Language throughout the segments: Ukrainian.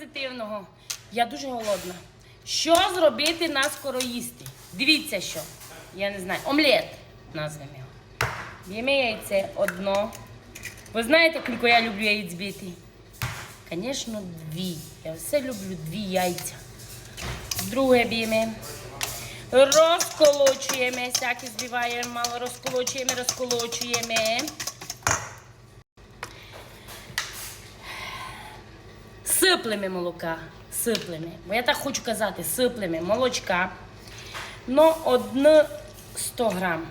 позитивного. Я дуже голодна. Що зробити на скороїсти? Дивіться що. Я не знаю. Омлет назвемо його. Б'ємо яйце одно. Ви знаєте, скільки я люблю яєць бити? Звісно, дві. Я все люблю дві яйця. Друге б'ємо. Розколочуємо, всякі збиваємо, мало розколочуємо, розколочуємо. Сиплемо молока, сиплемо. Бо я так хочу казати, сиплемо молочка. Ну, одне 100 грам.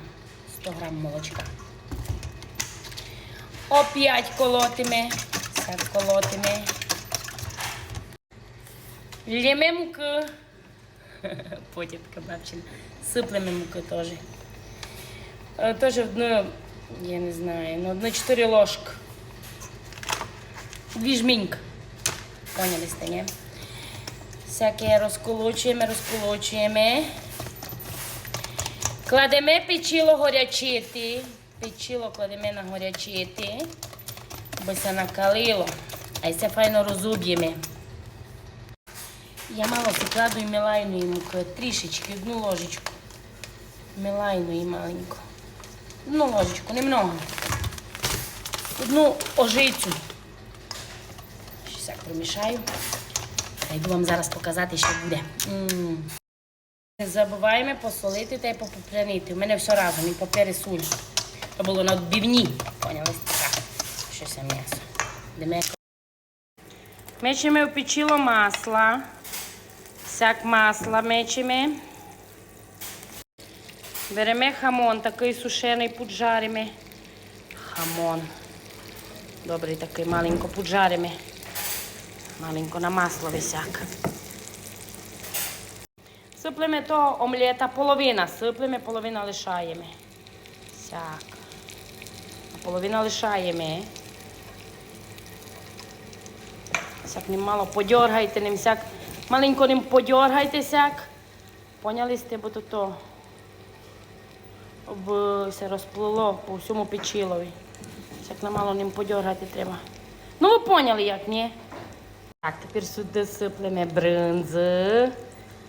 100 грам молочка. Оп'ять колотимо. Так, колотимо. Лємо муки. Потім така бабчина. Сиплемо муки теж. Е, Теж одну, я не знаю, ну, одну 4 ложки. Дві жміньки. Поняли сте? Всяке розколочуємо, розколочуємо. Кладемо печило горячити. Печило кладемо на горячити, бо се накалило. А це файно розуб'ємо. Я мало прикладую мелайної муки, трішечки, одну ложечку. Мелайної маленьку. Одну ложечку, немного. Одну ожицю. Так промішаю. Йду вам зараз показати, що буде. Не забуваємо посолити та й попрянити. У мене все разом, і попер і суль. То було на відбивні. Поняли? Так. Щось це м'ясо. Мечемо в печило масла. Всяк масла мечемо. Беремо хамон, такий сушений поджаримо. Хамон. Добрий такий, маленько поджаримо. Маленько на масло висяк. Сиплемо того омлета половина. Сиплемо, половина лишаємо. Сяк. Половина лишаємо. Сяк ним мало ним сяк. Маленько ним подьоргайте сяк. Поняли сте, бо то то в- се розплило по всьому печилові. Сяк на мало ним подьоргати треба. Ну ви поняли як, ні? Так, тепер сюди сиплемо бринзи.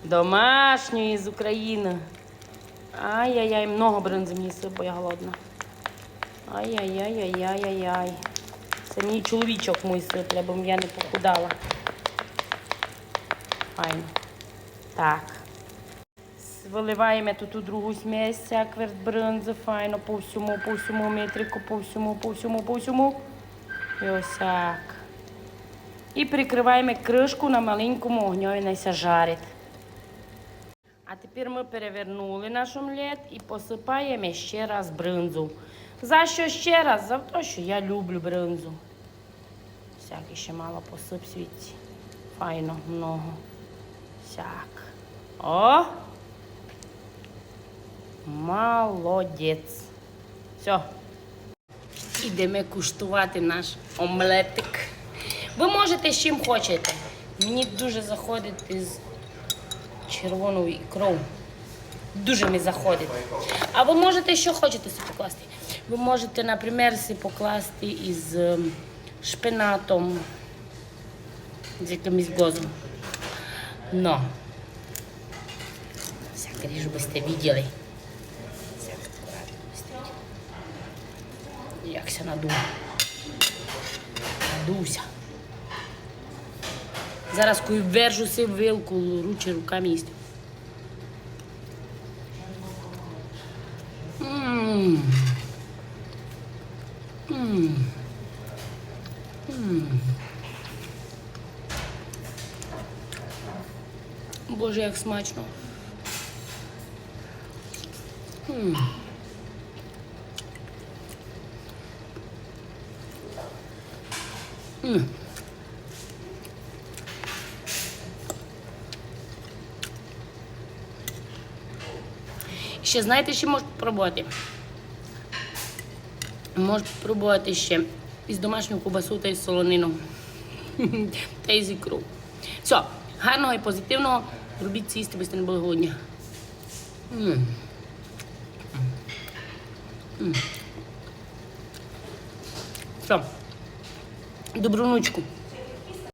Домашньої з України. Ай-яй-яй, много бринзи мені сип, бо я голодна. Ай-яй-яй-яй-яй-яй. Це мій чоловічок мій сипле, бо я не похудала. Файно. Так. Виливаємо тут у другу смесь, кверт бринзи, файно, по всьому, по всьому метрику, по всьому, по всьому, по всьому. І ось так. І прикриваємо кришку на маленькому огню і найся жарить. А тепер ми перевернули наш омлет і посипаємо ще раз бринзу. За що ще раз? За те, що я люблю бринзу. Всяке ще мало посип світі. Файно, много. Всяк. О! Молодець. Все. Ідемо куштувати наш омлетик. Ви можете з чим хочете. Мені дуже заходить із червоною ікрою. Дуже мені заходить. А ви можете що хочете собі покласти? Ви можете, наприклад, покласти із ем, шпинатом, з якимось гозом. Но. Всяке сте виділи. Всяке акуратно би сте надув. Надувся. Зараз вержуся вилку, ручі руками їсть. Боже, як смачно. М. М. Ще знаєте, що можете пробувати? Можете пробувати ще із домашнього кубасу та із солонину. та із ікру. Все, гарного і позитивного. Робіть сісти, бо не були голодні. Все. Добру ночку.